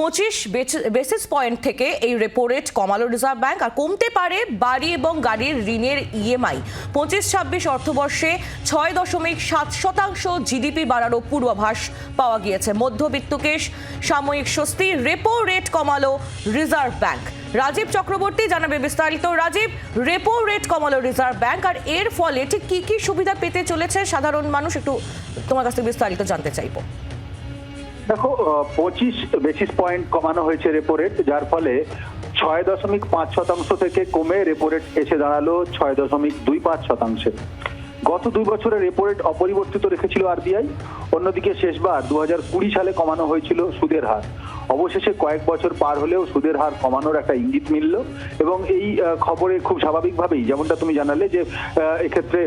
পঁচিশ basis point থেকে এই রেপো রেট কমালো রিজার্ভ ব্যাংক আর কমতে পারে বাড়ি এবং গাড়ির ঋণের ইএমআই পঁচিশ ছাব্বিশ অর্থবর্ষে ছয় দশমিক সাত শতাংশ জিডিপি বাড়ারও পূর্বাভাস পাওয়া গিয়েছে। মধ্যবিত্তকে সাময়িক স্বস্তি রেপো রেট কমালো রিজার্ভ ব্যাংক রাজীব চক্রবর্তী জানাবে বিস্তারিত। রাজীব রেপো রেট কমালো রিজার্ভ ব্যাংক আর এর ফলে ঠিক কি কি সুবিধা পেতে চলেছে? সাধারণ মানুষ একটু তোমার কাছ থেকে বিস্তারিত জানতে চাইব। দেখো পঁচিশ বেসিস পয়েন্ট কমানো হয়েছে রেপো রেট যার ফলে ছয় দশমিক পাঁচ শতাংশ থেকে কমে রেপো রেট এসে দাঁড়াল ছয় দশমিক দুই পাঁচ শতাংশে। গত দুই বছরের রেপো রেট অপরিবর্তিত রেখেছিল আরবিআই। অন্যদিকে শেষবার দু হাজার কুড়ি সালে কমানো হয়েছিল সুদের হার। অবশেষে কয়েক বছর পার হলেও সুদের হার কমানোর একটা ইঙ্গিত মিলল এবং এই খবরে খুব স্বাভাবিকভাবেই যেমনটা তুমি জানালে যে এক্ষেত্রে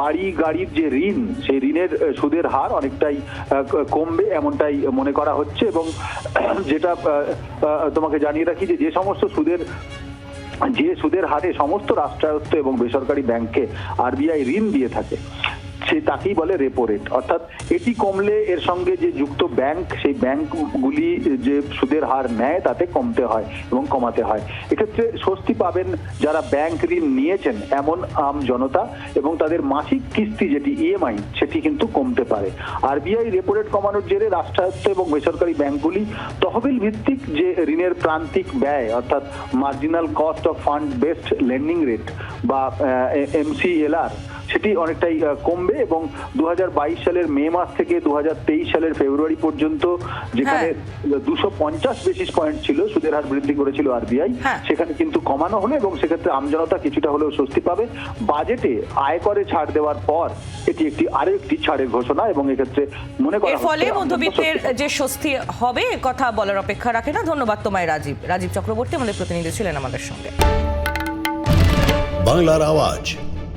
বাড়ি গাড়ির যে ঋণ, সেই ঋণের সুদের হার অনেকটাই কমবে এমনটাই মনে করা হচ্ছে এবং যেটা তোমাকে জানিয়ে রাখি যে যে সমস্ত সুদের যে সুদের হারে সমস্ত রাষ্ট্রায়ত্ত এবং বেসরকারি ব্যাংকে আরবিআই ঋণ দিয়ে থাকে। সে তাকেই বলে রেপো রেট অর্থাৎ এটি কমলে এর সঙ্গে যে যুক্ত ব্যাংক সেই ব্যাংকগুলি যে সুদের হার নেয়, তাতে কমতে হয় এবং কমাতে হয়। এক্ষেত্রে স্বস্তি পাবেন যারা ব্যাংক ঋণ নিয়েছেন এমন আম জনতা এবং তাদের মাসিক কিস্তি যেটি ইএমআই সেটি কিন্তু কমতে পারে। আরবিআই রেপো রেট কমানোর জেরে রাষ্ট্রায়ত্ত এবং বেসরকারি ব্যাংকগুলি তহবিল ভিত্তিক যে ঋণের প্রান্তিক ব্যয়, অর্থাৎ marginal cost of fund based lending rate বা এমসিএলআর সেটি অনেকটাই কমবে এবং দু হাজার বাইশ সালের মে মাস থেকে দু হাজার তেইশ সালের ফেব্রুয়ারি পর্যন্ত যেখানে দুশো পঞ্চাশ বেসিস পয়েন্ট ছিল সুদের হার বৃদ্ধি করেছিল আরবিআই হ্যাঁ। সেখানে কিন্তু কমানো হলো এবং সেক্ষেত্রে আমজনতা কিছুটা হলেও স্বস্তি পাবে। বাজেটে আয়করে ছাড় দেওয়ার পর এটি একটি আরও একটি ছাড়ের ঘোষণা এবং এক্ষেত্রে মনে করা ফলে মধ্যবিত্তের। যে স্বস্তি হবে কথা বলার অপেক্ষা রাখে না। ধন্যবাদ তোমায় রাজীব। রাজীব চক্রবর্তী আমাদের প্রতিনিধি ছিলেন আমাদের সঙ্গে। বাংলার আওয়াজ।